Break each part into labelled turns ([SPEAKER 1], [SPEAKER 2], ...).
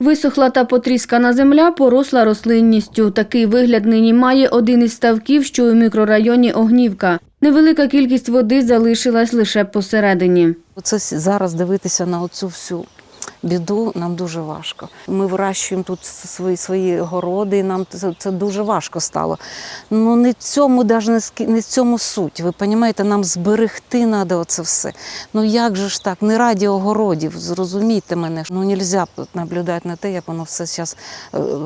[SPEAKER 1] Висохла та потріскана земля поросла рослинністю. Такий вигляд нині має один із ставків, що у мікрорайоні Огнівка. Невелика кількість води залишилась лише посередині.
[SPEAKER 2] Оце зараз дивитися на оцю всю біду нам дуже важко. Ми вирощуємо тут свої, свої городи, і нам це, це дуже важко стало. Ну не цьому даже не, не в цьому суть. Ви розумієте, нам зберегти треба оце все. Ну як же ж так? Не раді огородів, зрозумійте мене. Ну нельзя наблюдати на те, як воно все зараз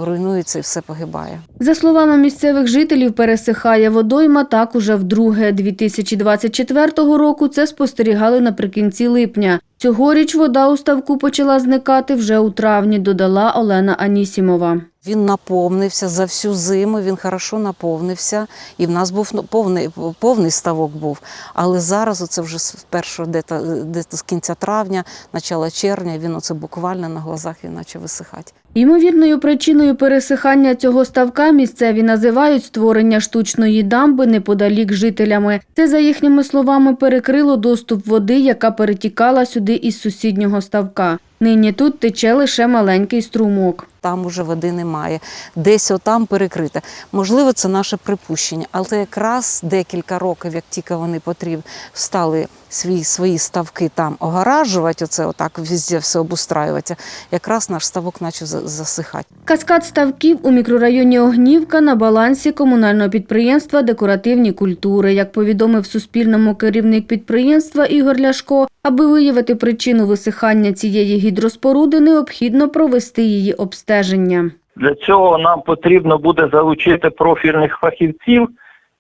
[SPEAKER 2] руйнується і все погибає.
[SPEAKER 1] За словами місцевих жителів, пересихає водойма так уже вдруге. 2024 року це спостерігали наприкінці липня. Цьогоріч вода у ставку почала зникати вже у травні, додала Олена Анісімова.
[SPEAKER 2] Він наповнився за всю зиму, він хорошо наповнився, і в нас був ну, повний, повний ставок був. Але зараз, оце вже з першого дето з кінця травня, начала червня, він оце буквально на глазах він почав висихати.
[SPEAKER 1] Ймовірною причиною пересихання цього ставка місцеві називають створення штучної дамби неподалік жителями. Це, за їхніми словами, перекрило доступ води, яка перетікала сюди із сусіднього ставка. Нині тут тече лише маленький струмок.
[SPEAKER 2] Там уже води немає, десь отам перекрите. Можливо, це наше припущення, але якраз декілька років, як тільки вони потрібні, стали свої, свої ставки там огоражувати, оце отак везде все обустраюватися, якраз наш ставок за- засихати.
[SPEAKER 1] Каскад ставків у мікрорайоні Огнівка на балансі комунального підприємства Декоративні культури. Як повідомив Суспільному керівник підприємства Ігор Ляшко, аби виявити причину висихання цієї гідроспоруди, необхідно провести її обстеження.
[SPEAKER 3] Для цього нам потрібно буде залучити профільних фахівців,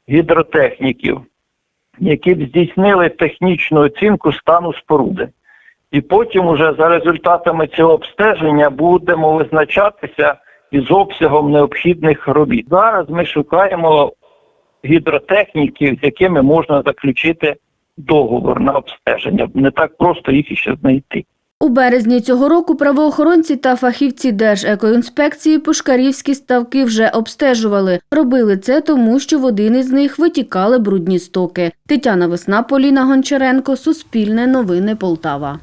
[SPEAKER 3] гідротехніків, які б здійснили технічну оцінку стану споруди. І потім, уже за результатами цього обстеження, будемо визначатися із обсягом необхідних робіт. Зараз ми шукаємо гідротехніків, з якими можна заключити договор на обстеження. Не так просто їх іще знайти.
[SPEAKER 1] У березні цього року правоохоронці та фахівці Держекоінспекції пушкарівські ставки вже обстежували. Робили це тому, що в один із них витікали брудні стоки. Тетяна Весна, Поліна Гончаренко, Суспільне новини Полтава.